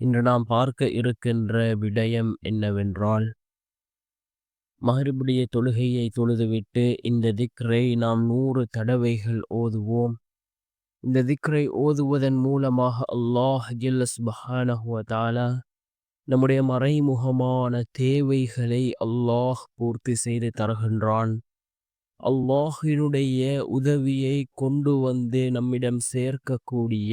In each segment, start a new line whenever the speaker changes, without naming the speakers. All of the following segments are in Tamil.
இன்று நாம் பார்க்க இருக்கின்ற விடயம் என்னவென்றால் மறுபடிய தொழுகையை தொழுதுவிட்டு இந்த திக்ரை நாம் நூறு தடவைகள் ஓதுவோம். இந்த திக்ரை ஓதுவதன் மூலமாக அல்லாஹ் ஜில்லஸ் பஹானஹுவதாலா நம்முடைய மறைமுகமான தேவைகளை அல்லாஹ் பூர்த்தி செய்து தருகின்றான். அல்லாஹினுடைய உதவியை கொண்டு வந்து நம்மிடம் சேர்க்கக்கூடிய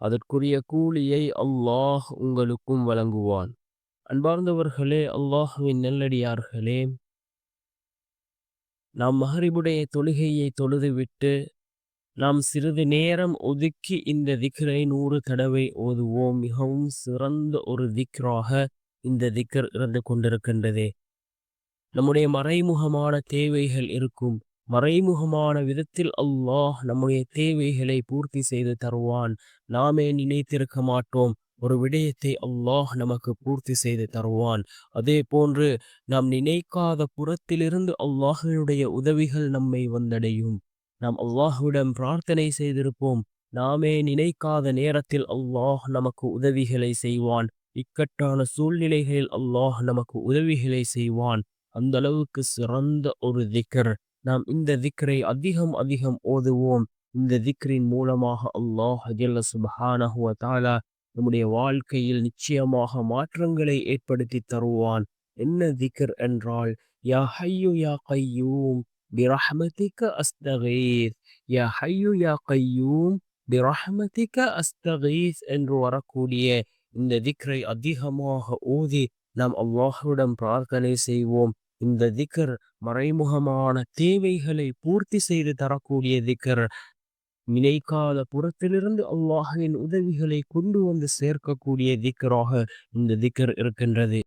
அதற்குரிய கூலியை அல்லாஹ் உங்களுக்கும் வழங்குவான். அன்பார்ந்தவர்களே அல்லாஹுவின் நெல்லடியார்களே நாம் மஹரிபுடைய தொழுகையை தொழுதுவிட்டு நாம் சிறிது நேரம் ஒதுக்கி இந்த திக்ரை நூறு தடவை ஓதுவோம். மிகவும் சிறந்த ஒரு திக்ராக இந்த திக்கர் இருந்து கொண்டிருக்கின்றதே. நம்முடைய மறைமுகமான தேவைகள் இருக்கும். மறைமுகமான விதத்தில் அல்லாஹ் நம்முடைய தேவைகளை பூர்த்தி செய்து தருவான். நாமே நினைத்திருக்க மாட்டோம். ஒரு விடயத்தை அல்லாஹ் நமக்கு பூர்த்தி செய்து தருவான். அதே போன்று நாம் நினைக்காத புறத்திலிருந்து அல்லாஹனுடைய உதவிகள் நம்மை வந்தடையும். நாம் அல்லாஹுவிடம் பிரார்த்தனை செய்திருப்போம். நாமே நினைக்காத நேரத்தில் அல்லாஹ் நமக்கு உதவிகளை செய்வான். இக்கட்டான சூழ்நிலைகளில் அல்லாஹ் நமக்கு உதவிகளை செய்வான். அந்த அளவுக்கு சிறந்த ஒரு திக்கர். நாம் இந்த திக்கரை அதிகம் அதிகம் ஓதுவோம் இந்த திக்ரின் மூலமாக அல்லாஹ் அஜல்ல சுபஹானஹுவ தாலா நம்முடைய வாழ்க்கையில் நிச்சயமாக மாற்றங்களை ஏற்படுத்தி தருவான் என்ன திக்கர் என்றால் யா ஹையு யா கையூம் برحمتك أستغيث يا حي يا قيوم برحمتك أستغيث என்று வரக்கூடிய இந்த திக்ரை அதிகமாக ஊதி நாம் அல்லாஹுடன் பிரார்த்தனை செய்வோம் இந்த திக்கர் மறைமுகமான தேவைகளை பூர்த்தி செய்து தரக்கூடிய திக்கர். நினைக்காத புறத்திலிருந்து அல்லாஹின் உதவிகளை கொண்டு வந்து சேர்க்கக்கூடிய திக்கராக இந்த திக்கர் இருக்கின்றது.